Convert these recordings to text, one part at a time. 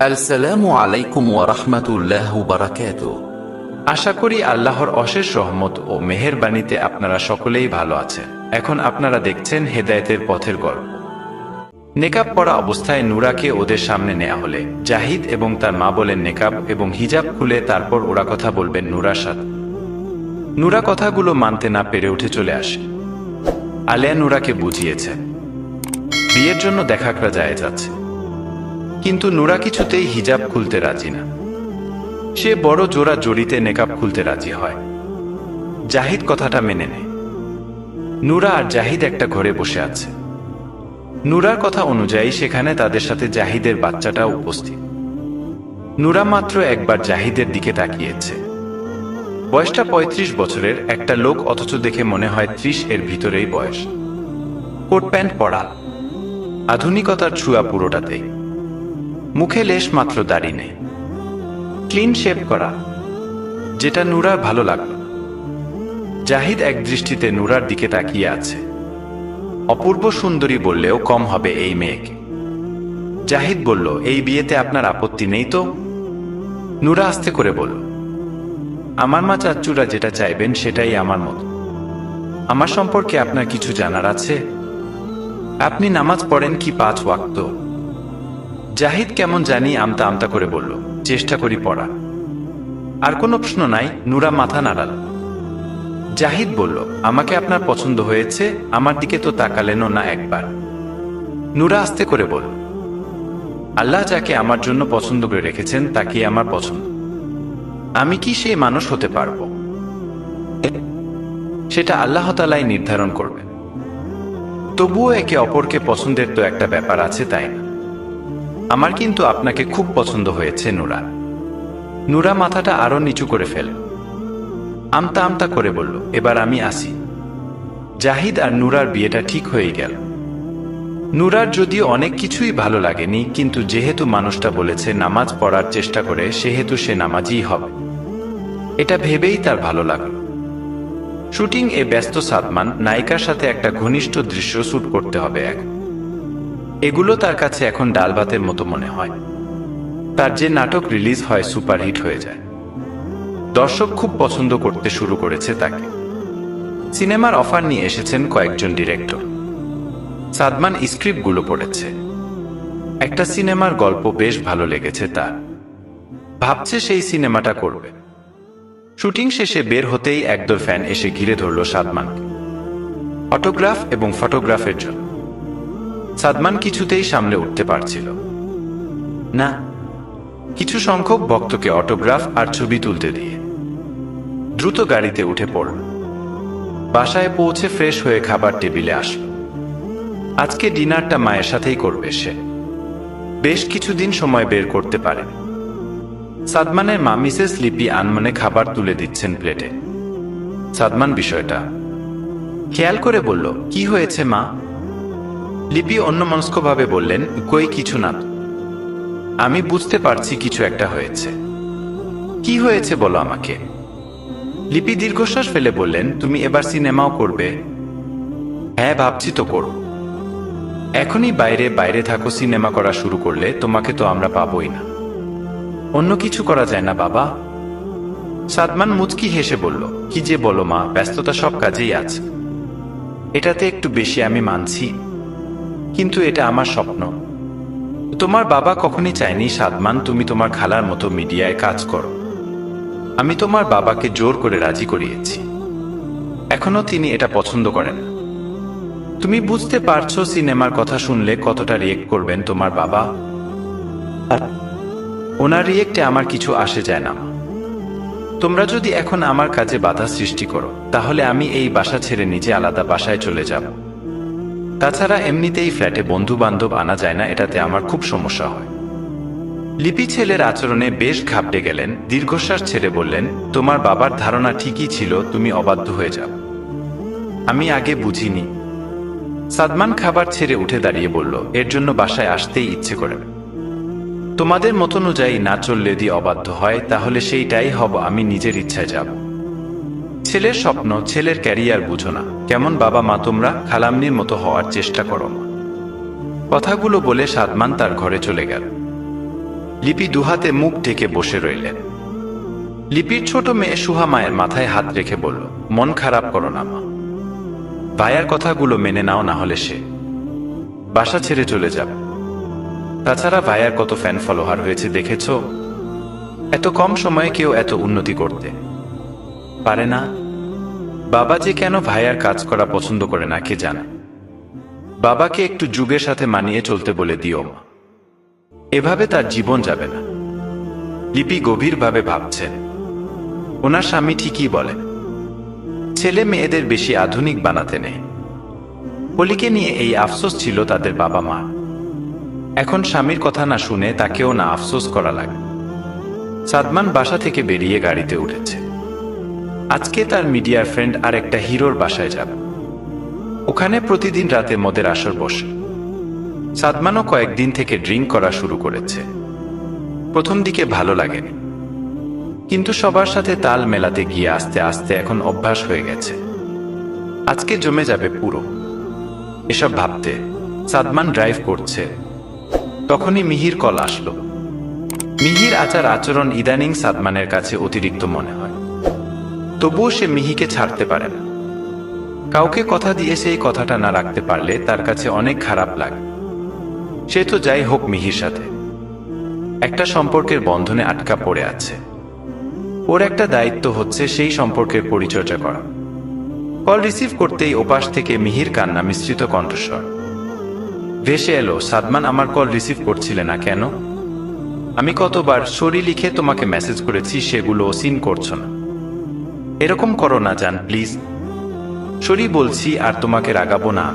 আসসালামু আলাইকুম ওরহমতুল্লাহ বারাকাত আশা করি আল্লাহর অশেষ রহমত ও মেহেরবানিতে আপনারা সকলেই ভালো আছেন। এখন আপনারা দেখছেন হেদায়েতের পথের গল্প। নেকাব পরা অবস্থায় নুরাকে ওদের সামনে নেয়া হলে, জাহিদ এবং তার মা বলেন, নেকাব এবং হিজাব খুলে তারপর ওরা কথা বলবেন নুরার সাথে। নুরা কথাগুলো মানতে না পেরে উঠে চলে আসে। আলেয়া নুরাকে বুঝিয়েছে, বিয়ের জন্য দেখা করা যায় যাচ্ছে। কিন্তু নুরা কিছুতেই হিজাব খুলতে রাজি না। সে বড় জোড়া জড়িতে নেকাব খুলতে রাজি হয়। জাহিদ কথাটা মেনে নেয়। নুরা আর জাহিদ একটা ঘরে বসে আছে। নুরার কথা অনুযায়ী সেখানে তাদের সাথে জাহিদের বাচ্চাটাও উপস্থিত। নুরা মাত্র একবার জাহিদের দিকে তাকিয়েছে। বয়সটা ৩৫ বছরের একটা লোক অথচ দেখে মনে হয় ত্রিশ এর ভিতরেই বয়স। কোট প্যান্ট পরা। আধুনিকতার ছুয়া পুরোটাতেই। মুখে লেশ মাত্র দাড়ি নেই। ক্লিন শেপ করা, যেটা নুরার ভালো লাগল। জাহিদ এক দৃষ্টিতে নুরার দিকে তাকিয়ে আছে। অপূর্ব সুন্দরী বললেও কম হবে এই মেয়েকে। জাহিদ বলল, এই বিয়েতে আপনার আপত্তি নেই তো? নুরা আস্তে করে বলল, আমার মা চাচ্চুরা যেটা চাইবেন সেটাই আমার মত। আমার সম্পর্কে আপনার কিছু জানার আছে? আপনি নামাজ পড়েন কি পাঁচ ওয়াক্ত? জাহিদ কেমন জানি আমতা আমতা করে বলল, চেষ্টা করি পড়া। আর কোনো প্রশ্ন নাই, নুরা মাথা নাড়াল। জাহিদ বলল, আমাকে আপনার পছন্দ হয়েছে, আমার দিকে তো তাকালেনও না একবার। নুরা আস্তে করে বলল, আল্লাহ যাকে আমার জন্য পছন্দ করে রেখেছেন তাকে আমার পছন্দ। আমি কি সেই মানুষ হতে পারব? সেটা আল্লাহ তালাই নির্ধারণ করবেন। তবুও একে অপরকে পছন্দের তো একটা ব্যাপার আছে তাই না? আমার কিন্তু আপনাকে খুব পছন্দ হয়েছে, নুরা। নুরা মাথাটা আরও নিচু করে ফেল। আমতা আমতা করে বলল, এবার আমি আসি। জাহিদ আর নুরার বিয়েটা ঠিক হয়ে গেল। নুরার যদিও অনেক কিছুই ভালো লাগেনি, কিন্তু যেহেতু মানুষটা বলেছে নামাজ পড়ার চেষ্টা করে, সেহেতু সে নামাজই হবে। এটা ভেবেই তার ভালো লাগল। শুটিং এ ব্যস্ত সাদমান, নায়িকার সাথে একটা ঘনিষ্ঠ দৃশ্য শ্যুট করতে হবে এখন। এগুলো তার কাছে এখন ডাল ভাতের মতো মনে হয়। তার যে নাটক রিলিজ হয়, সুপারহিট হয়ে যায়। দর্শক খুব পছন্দ করতে শুরু করেছে তাকে। সিনেমার অফার নিয়ে এসেছেন কয়েকজন ডিরেক্টর। সাদমান স্ক্রিপ্টগুলো পড়েছে। একটা সিনেমার গল্প বেশ ভালো লেগেছে তার। ভাবছে সেই সিনেমাটা করবে। শুটিং শেষে বের হতেই একদল ফ্যান এসে ঘিরে ধরল সাদমানকে। অটোগ্রাফ এবং ফটোগ্রাফের জন্য। সাদমান কিছুতেই সামলে উঠতে পারছিল। না, কিছু সংখ্যক ভক্তকে অটোগ্রাফ আর ছবি তুলতে দিয়ে। দ্রুত গাড়িতে উঠে পড়ল। বাসায় পৌঁছে ফ্রেশ হয়ে খাবার টেবিলে আসলো। আজকে ডিনারটা মায়ের সাথেই করবে সে। বেশ কিছুদিন সময় বের করতে পারে। সাদমানের মা মিসেস লিপি আনমনে খাবার তুলে দিচ্ছেন প্লেটে। সাদমান বিষয়টা। খেয়াল করে বলল, কি হয়েছে মা? লিপি অন্যমনস্কভাবে বললেন, কই, কিছু না। আমি বুঝতে পারছি কিছু একটা হয়েছে। কি হয়েছে বলো আমাকে? লিপি দীর্ঘশ্বাস ফেলে বললেন, তুমি এবার সিনেমাও করবে? হ্যাঁ ভাবছি তো করো এখনই বাইরে বাইরে থাকো, সিনেমা করা শুরু করলে তোমাকে তো আমরা পাবোই না। অন্য কিছু করা যায় না, বাবা? সাদমান মুচকি হেসে বলল, কি যে বলো মা, ব্যস্ততা সব কাজেই আছে। এটাতে একটু বেশি আমি মানছি। কিন্তু এটা আমার স্বপ্ন। তোমার বাবা কখনই চায়নি, সাদমান, তুমি তোমার খালার মতো মিডিয়ায় কাজ করো। আমি তোমার বাবাকে জোর করে রাজি করিয়েছি। এখনও তিনি এটা পছন্দ করেন তুমি বুঝতে পারছ সিনেমার কথা শুনলে কতটা রিয়েক্ট করবেন তোমার বাবা? ওনার রিয়েক্টে আমার কিছু আসে যায় না। তোমরা যদি এখন আমার কাজে বাধা সৃষ্টি করো, তাহলে আমি এই বাসা ছেড়ে নিজে আলাদা বাসায় চলে যাব। তাছাড়া এমনিতেই ফ্ল্যাটে বন্ধু বান্ধব আনা যায় না, এটাতে আমার খুব সমস্যা হয়। লিপি ছেলের আচরণে বেশ ঘাবড়ে গেলেন, দীর্ঘশ্বাস ছেড়ে বললেন, তোমার বাবার ধারণা ঠিকই ছিল, তুমি অবাধ্য হয়ে যাও। আমি আগে বুঝিনি। সাদমান খাবার ছেড়ে উঠে দাঁড়িয়ে বলল, এর জন্য বাসায় আসতেই ইচ্ছে করে। তোমাদের মত অনুযায়ী না চললে যদি অবাধ্য হয়, তাহলে সেইটাই হব, আমি নিজের ইচ্ছায় যাব। ছেলের স্বপ্ন ছেলের ক্যারিয়ার বুঝো না। কেমন বাবা মা তোমরা খালামনির মতো হওয়ার চেষ্টা করো মা কথাগুলো বলে সাদমান তার ঘরে চলে গেল। লিপি দুহাতে মুখ ঢেকে বসে রইলেন। লিপির ছোট মেয়ে সুহা মায়ের মাথায় হাত রেখে বলল, মন খারাপ করো না মা। ভাইয়ার কথাগুলো মেনে নাও না হলে সে বাসা ছেড়ে চলে যাবে। তাছাড়া ভাইয়ার কত ফ্যান ফলোয়ার হয়েছে দেখেছ? এত কম সময়ে কেউ এত উন্নতি করতে পারে না। বাবা যে কেন ভাইয়ার কাজ করা পছন্দ করে না, কে জানে? বাবাকে একটু যুগের সাথে মানিয়ে চলতে বলে দিও মা। এভাবে তার জীবন যাবে না। লিপি গভীরভাবে ভাবছেন। ওনার স্বামী ঠিকই বলেন, ছেলে মেয়েদের বেশি আধুনিক বানাতে নেই। পলিকে নিয়ে এই আফসোস ছিল তাদের বাবা মা। এখন স্বামীর কথা না শুনে তাকেও না আফসোস করা লাগে। সাদমান বাসা থেকে বেরিয়ে গাড়িতে উঠেছে। আজকে তার মিডিয়ার ফ্রেন্ড আর একটা হিরোর বাসায় যাবে। ওখানে প্রতিদিন রাতে মদের আসর বসে। সাদমানও কয়েকদিন থেকে ড্রিঙ্ক করা শুরু করেছে। প্রথম দিকে ভালো লাগেনি। কিন্তু সবার সাথে তাল মেলাতে গিয়ে আস্তে আস্তে এখন অভ্যাস হয়ে গেছে। আজকে জমে যাবে পুরো। এসব ভাবতে সাদমান ড্রাইভ করছে। তখনই মিহির কল আসলো। মিহির আচার আচরণ ইদানিং সাদমানের কাছে অতিরিক্ত মনে হয়। তবুও সে মিহিকে ছাড়তে পারে না। কাউকে কথা দিয়ে সেই কথাটা না রাখতে পারলে তার কাছে অনেক খারাপ লাগে। সে তো যাই হোক মিহির সাথে। একটা সম্পর্কের বন্ধনে আটকা পড়ে আছে। ওর একটা দায়িত্ব হচ্ছে সেই সম্পর্কের পরিচর্যা করা। কল রিসিভ করতেই ওপাশ থেকে মিহির কান্না মিশ্রিত কণ্ঠস্বর। ভেসে এলো, সাদমান আমার কল রিসিভ করছিলে না কেন? আমি কতবার সরি লিখে তোমাকে মেসেজ করেছি, সেগুলো সিন করছ না। এরকম করো না, জান, প্লিজ। সরি বলছি আর তোমাকে রাগাবো না।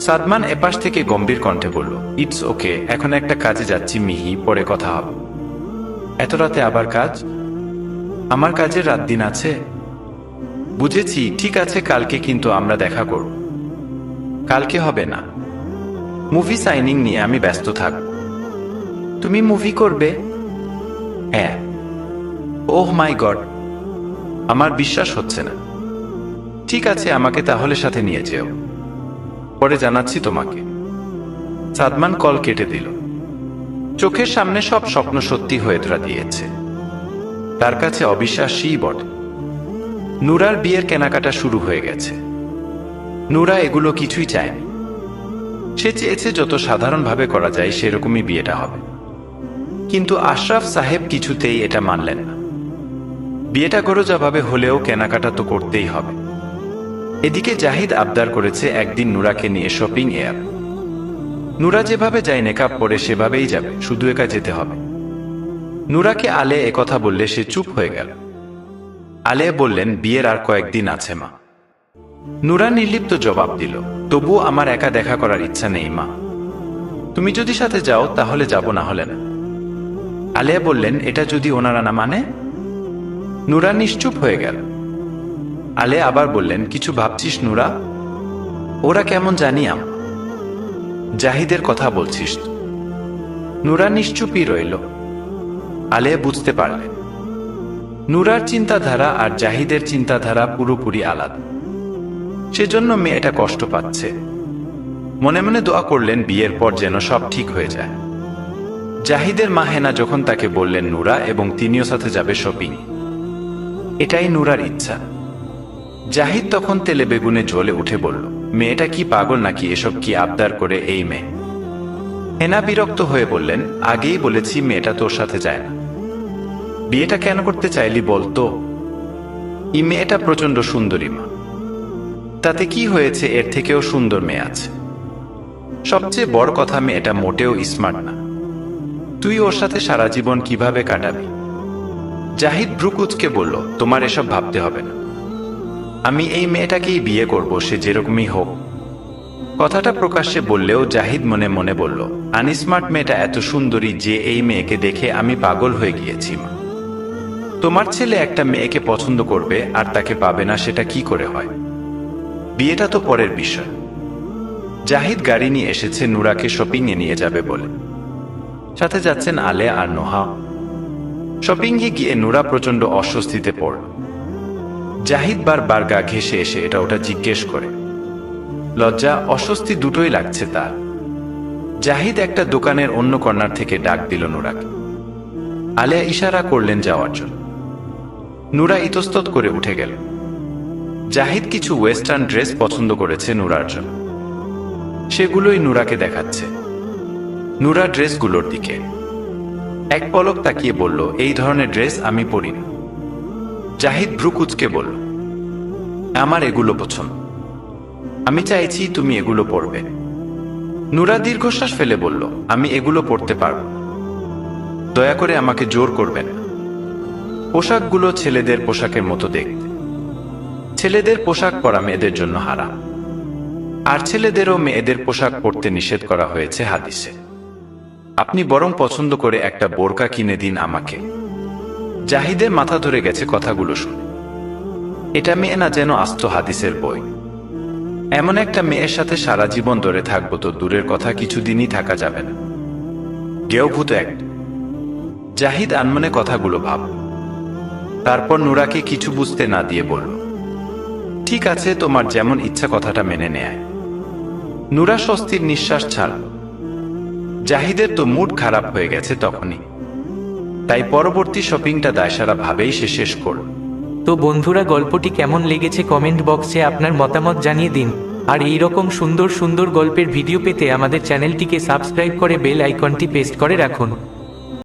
সাদমান এপাশ থেকে গম্ভীর কণ্ঠে বলল ইটস ওকে এখন একটা কাজে যাচ্ছি, মিহি, পরে কথা হবে। এত রাতে আবার কাজ? আমার কাজের রাত দিন আছে? বুঝেছি, ঠিক আছে, কালকে কিন্তু আমরা দেখা করব। কালকে হবে না। মুভি সাইনিং নিয়ে আমি ব্যস্ত থাকব তুমি মুভি করবে? হ্যাঁ। ওহ মাই গড আমার বিশ্বাস হচ্ছে না। ঠিক আছে, আমাকে তাহলে সাথে নিয়ে যেও। পরে জানাচ্ছি তোমাকে। সাদমান কল কেটে দিল। চোখের সামনে সব স্বপ্ন সত্যি হয়ে ধরা দিয়েছে। তার কাছে অবিশ্বাসী বটে। নুরার বিয়ের কেনাকাটা শুরু হয়ে গেছে। নুরা এগুলো কিছুই চায়নি। সে চেয়েছে যত সাধারণভাবে করা যায় সেরকমই বিয়েটা হবে। কিন্তু আশরাফ সাহেব কিছুতেই এটা মানলেন না। বিয়েটা গরজাভাবে হলেও কেনাকাটা তো করতেই হবে। এদিকে জাহিদ আবদার করেছে একদিন নুরাকে নিয়ে শপিং এ যাবে। নুরা যেভাবে যায় নেকাপ পরে সেভাবেই যাবে, শুধু একা যেতে হবে। নুরাকে আলে একথা বললে সে চুপ হয়ে গেল। আলে বললেন, বিয়ের আর কয়েকদিন আছে, মা। নুরা নির্লিপ্ত জবাব দিল, তবু আমার একা দেখা করার ইচ্ছা নেই, মা। তুমি যদি সাথে যাও, তাহলে যাব না হলে না। আলিয়া বললেন, এটা যদি ওনারা না মানে? নুরা নিশ্চুপ হয়ে গেল। আলে আবার বললেন, কিছু ভাবছিস নুরা? ওরা কেমন জানি আম জাহিদের কথা বলছিস। নুরা নিশ্চুপই রইল। আলে বুঝতে পারলেন। নুরার চিন্তাধারা আর জাহিদের চিন্তাধারা পুরোপুরি আলাদা। সেজন্য মেয়েটা কষ্ট পাচ্ছে। মনে মনে দোয়া করলেন, বিয়ের পর যেন সব ঠিক হয়ে যায়। জাহিদের মা হেনা যখন তাকে বললেন, নুরা এবং তিনিও সাথে যাবে শপিং এটাই নুরার ইচ্ছা। জাহিদ তখন তেলে বেগুনে জ্বলে উঠে বলল, মেয়েটা কি পাগল নাকি? এসব কি আবদার করে এই মেয়ে? হেনা বিরক্ত হয়ে বললেন, আগেই বলেছি মেয়েটা তোর সাথে যায় না। বিয়েটা কেন করতে চাইলি বলতো ই মেয়েটা প্রচণ্ড সুন্দরী মা। তাতে কি হয়েছে? এর থেকেও সুন্দর মেয়ে আছে। সবচেয়ে বড় কথা মেয়েটা মোটেও স্মার্ট না। তুই ওর সাথে সারা জীবন কীভাবে কাটাবি? জাহিদ ভ্রুকুচকে বলল, তোমার এসব ভাবতে হবে না। আমি এই মেয়েটাকেই বিয়ে করব, সে যেরকমই হোক। কথাটা প্রকাশ্যে বললেও জাহিদ মনে মনে বলল, আনস্মার্ট মেয়েটা এত সুন্দরী যে এই মেয়েকে দেখে আমি পাগল হয়ে গিয়েছি, মা। তোমার ছেলে একটা মেয়েকে পছন্দ করবে আর তাকে পাবে না, সেটা কি করে হয়? বিয়েটা তো পরের বিষয়। জাহিদ গাড়ি নিয়ে এসেছে নুরাকে শপিং এ নিয়ে যাবে বলে। সাথে যাচ্ছেন আলে আর নোহা। শপিং এ গিয়ে নুরা প্রচণ্ড অস্বস্তিতে পড়ল। জাহিদ বারবার গা ঘেসে এসে এটা ওটা জিজ্ঞেস করে। লজ্জা, অস্বস্তি দুটোই লাগছে তার। জাহিদ একটা দোকানের অন্য কর্নার থেকে ডাক দিল নুরাকে। আলিয়া ইশারা করলেন যাওয়ার জন্য। নুরা ইতস্তত করে উঠে গেল। জাহিদ কিছু ওয়েস্টার্ন ড্রেস পছন্দ করেছে নুরার জন্য। সেগুলোই নুরাকে দেখাচ্ছে। নুরা ড্রেসগুলোর দিকে এক পলক তাকিয়ে বলল, এই ধরনের ড্রেস আমি পরি জাহিদ ভ্রুকুচকে বলল, আমার এগুলো পছন্দ। আমি চাইছি তুমি এগুলো পরবে। নুরা দীর্ঘশ্বাস ফেলে বলল, আমি এগুলো পরতে পারব দয়া করে আমাকে জোর করবেন পোশাকগুলো ছেলেদের পোশাকের মতো দেখতে। ছেলেদের পোশাক পরা মেয়েদের জন্য হারা আর ছেলেদেরও মেয়েদের পোশাক পরতে নিষেধ করা হয়েছে হাদিসে। আপনি বরং পছন্দ করে একটা বোরকা কিনে দিন আমাকে। জাহিদের মাথা ধরে গেছে কথাগুলো শুনে। এটা মেয়ে না যেন আস্ত হাদিসের বই। এমন একটা মেয়ের সাথে সারা জীবন ধরে থাকব তো দূরের কথা কিছুদিনই থাকা যাবে না। গেয়ভূত এক। জাহিদ আনমনে কথাগুলো ভাব। তারপর নুরাকে কিছু বুঝতে না দিয়ে বলল, ঠিক আছে, তোমার যেমন ইচ্ছা কথাটা মেনে নেয়। নুরা স্বস্তির নিঃশ্বাস ছাড়ল। জাহিদের তো মুড খারাপ হয়ে গেছে তখনই। তাই পরবর্তী শপিংটা দায়সারা ভাবেই সে শেষ করল। তো বন্ধুরা, গল্পটি কেমন লেগেছে কমেন্ট বক্সে আপনার মতামত জানিয়ে দিন। আর এই রকম সুন্দর সুন্দর গল্পের ভিডিও পেতে আমাদের চ্যানেলটিকে সাবস্ক্রাইব করে বেল আইকনটি পেস্ট করে রাখুন।